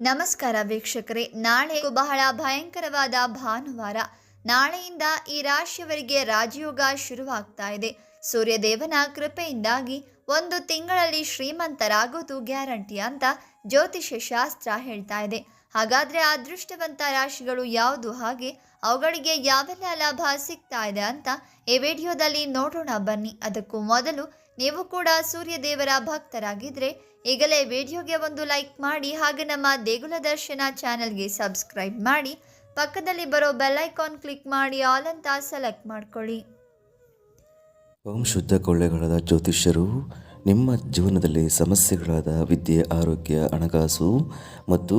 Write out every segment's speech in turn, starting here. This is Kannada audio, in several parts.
ನಮಸ್ಕಾರ ವೀಕ್ಷಕರೇ. ನಾಳೆ ಬಹಳ ಭಯಂಕರವಾದ ಭಾನುವಾರ. ನಾಳೆಯಿಂದ ಈ ರಾಶಿಯವರಿಗೆ ರಾಜಯೋಗ ಶುರುವಾಗ್ತಾ ಇದೆ. ಸೂರ್ಯದೇವನ ಕೃಪೆಯಿಂದಾಗಿ ಒಂದು ತಿಂಗಳಲ್ಲಿ ಶ್ರೀಮಂತರಾಗೋದು ಗ್ಯಾರಂಟಿ ಅಂತ ಜ್ಯೋತಿಷ್ಯ ಶಾಸ್ತ್ರ ಹೇಳ್ತಾ ಇದೆ. ಹಾಗಾದ್ರೆ ಅದೃಷ್ಟವಂತ ರಾಶಿಗಳು ಯಾವುದು? ಹಾಗೆ ಅವುಗಳಿಗೆ ಯಾವೆಲ್ಲ ಲಾಭ ಸಿಗ್ತಾ ಇದೆ ಅಂತ ಈ ವಿಡಿಯೋದಲ್ಲಿ ನೋಡೋಣ ಬನ್ನಿ. ಅದಕ್ಕೂ ಮೊದಲು ನೀವು ಕೂಡ ಸೂರ್ಯ ದೇವರ ಭಕ್ತರಾಗಿದ್ರೆ ಈಗಲೇ ವಿಡಿಯೋಗೆ ಒಂದು ಲೈಕ್ ಮಾಡಿ ಹಾಗೆ ನಮ್ಮ ದೇಗುಲ ದರ್ಶನ ಚಾನೆಲ್ಗೆ ಸಬ್ಸ್ಕ್ರೈಬ್ ಮಾಡಿ ಪಕ್ಕದಲ್ಲಿ ಬರೋ ಬೆಲ್ ಐಕಾನ್ ಕ್ಲಿಕ್ ಮಾಡಿ ಆಲ್ ಅಂತ ಸೆಲೆಕ್ಟ್ ಮಾಡ್ಕೊಳ್ಳಿ. ಓಂ ಶುದ್ಧ ಕೊಳ್ಳೆಗಳಾದ ಜ್ಯೋತಿಷ್ಯರು, ನಿಮ್ಮ ಜೀವನದಲ್ಲಿ ಸಮಸ್ಯೆಗಳಾದ ವಿದ್ಯೆ, ಆರೋಗ್ಯ, ಹಣಕಾಸು ಮತ್ತು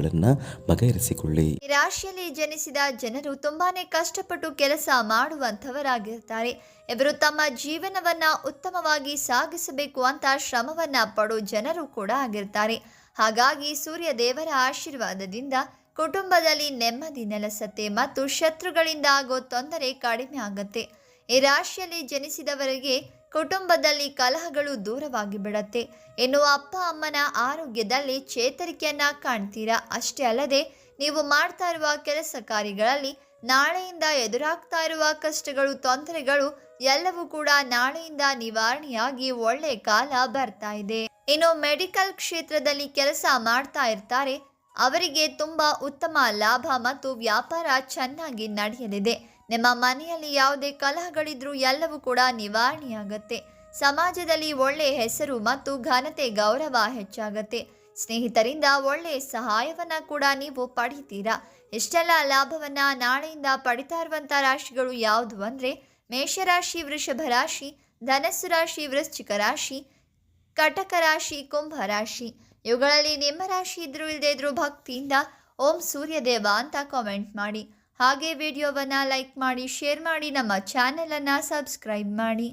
ಸಮಸ್ಯೆಗಳನ್ನು ಬಗೆಹರಿಸಿಕೊಳ್ಳಿ. ರಾಶಿಯಲ್ಲಿ ಜನಿಸಿದ ಜನರು ತುಂಬಾನೇ ಕಷ್ಟಪಟ್ಟು ಕೆಲಸ ಮಾಡುವಂಥವರಾಗಿರ್ತಾರೆ. ಇವರು ತಮ್ಮ ಜೀವನವನ್ನ ಉತ್ತಮವಾಗಿ ಸಾಗಿಸಬೇಕು ಅಂತ ಶ್ರಮವನ್ನ ಪಡೋ ಜನರು ಕೂಡ ಆಗಿರ್ತಾರೆ. ಹಾಗಾಗಿ ಸೂರ್ಯ ದೇವರ ಆಶೀರ್ವಾದದಿಂದ ಕುಟುಂಬದಲ್ಲಿ ನೆಮ್ಮದಿ ನೆಲೆಸತ್ತೆ ಮತ್ತು ಶತ್ರುಗಳಿಂದ ಆಗೋ ತೊಂದರೆ ಕಡಿಮೆ ಆಗತ್ತೆ. ಈ ರಾಶಿಯಲ್ಲಿ ಜನಿಸಿದವರಿಗೆ ಕುಟುಂಬದಲ್ಲಿ ಕಲಹಗಳು ದೂರವಾಗಿ ಬಿಡತ್ತೆ. ಇನ್ನು ಅಪ್ಪ ಅಮ್ಮನ ಆರೋಗ್ಯದಲ್ಲಿ ಚೇತರಿಕೆಯನ್ನ ಕಾಣ್ತೀರಾ? ಅಷ್ಟೇ ಅಲ್ಲದೆ, ನೀವು ಮಾಡ್ತಾ ಇರುವ ಕೆಲಸ ಕಾರ್ಯಗಳಲ್ಲಿ ನಾಳೆಯಿಂದ ಎದುರಾಗ್ತಾ ಇರುವ ಕಷ್ಟಗಳು, ತೊಂದರೆಗಳು ಎಲ್ಲವೂ ಕೂಡ ನಾಳೆಯಿಂದ ನಿವಾರಣೆಯಾಗಿ ಒಳ್ಳೆ ಕಾಲ ಬರ್ತಾ ಇದೆ. ಇನ್ನು ಮೆಡಿಕಲ್ ಕ್ಷೇತ್ರದಲ್ಲಿ ಕೆಲಸ ಮಾಡ್ತಾ ಇರ್ತಾರೆ ಅವರಿಗೆ ತುಂಬ ಉತ್ತಮ ಲಾಭ ಮತ್ತು ವ್ಯಾಪಾರ ಚೆನ್ನಾಗಿ ನಡೆಯಲಿದೆ. ನಿಮ್ಮ ಮನೆಯಲ್ಲಿ ಯಾವುದೇ ಕಲಹಗಳಿದ್ರೂ ಎಲ್ಲವೂ ಕೂಡ ನಿವಾರಣೆಯಾಗತ್ತೆ. ಸಮಾಜದಲ್ಲಿ ಒಳ್ಳೆ ಹೆಸರು ಮತ್ತು ಘನತೆ, ಗೌರವ ಹೆಚ್ಚಾಗತ್ತೆ. ಸ್ನೇಹಿತರಿಂದ ಒಳ್ಳೆ ಸಹಾಯವನ್ನ ಕೂಡ ನೀವು ಪಡಿತೀರಾ? ಇಷ್ಟೆಲ್ಲ ಲಾಭವನ್ನ ನಾಳೆಯಿಂದ ಪಡಿತಾ ಇರುವಂತ ರಾಶಿಗಳು ಯಾವುದು ಅಂದ್ರೆ ಮೇಷರಾಶಿ, ವೃಷಭ ರಾಶಿ, ಧನಸ್ಸು ರಾಶಿ, ವೃಶ್ಚಿಕ ರಾಶಿ, ಕಟಕ ರಾಶಿ, ಕುಂಭ ರಾಶಿ. ಇವುಗಳಲ್ಲಿ ನಿಮ್ಮ ರಾಶಿ ಇದ್ರೂ ಇಲ್ಲದೆ ಇದ್ರೂ ಭಕ್ತಿಯಿಂದ ಓಂ ಸೂರ್ಯದೇವ ಅಂತ ಕಾಮೆಂಟ್ ಮಾಡಿ. ಹಾಗೆ ವಿಡಿಯೋವನ್ನು ಲೈಕ್ ಮಾಡಿ ಶೇರ್ ಮಾಡಿ, ನಮ್ಮ ಚಾನೆಲನ್ನು ಸಬ್ಸ್ಕ್ರೈಬ್ ಮಾಡಿ.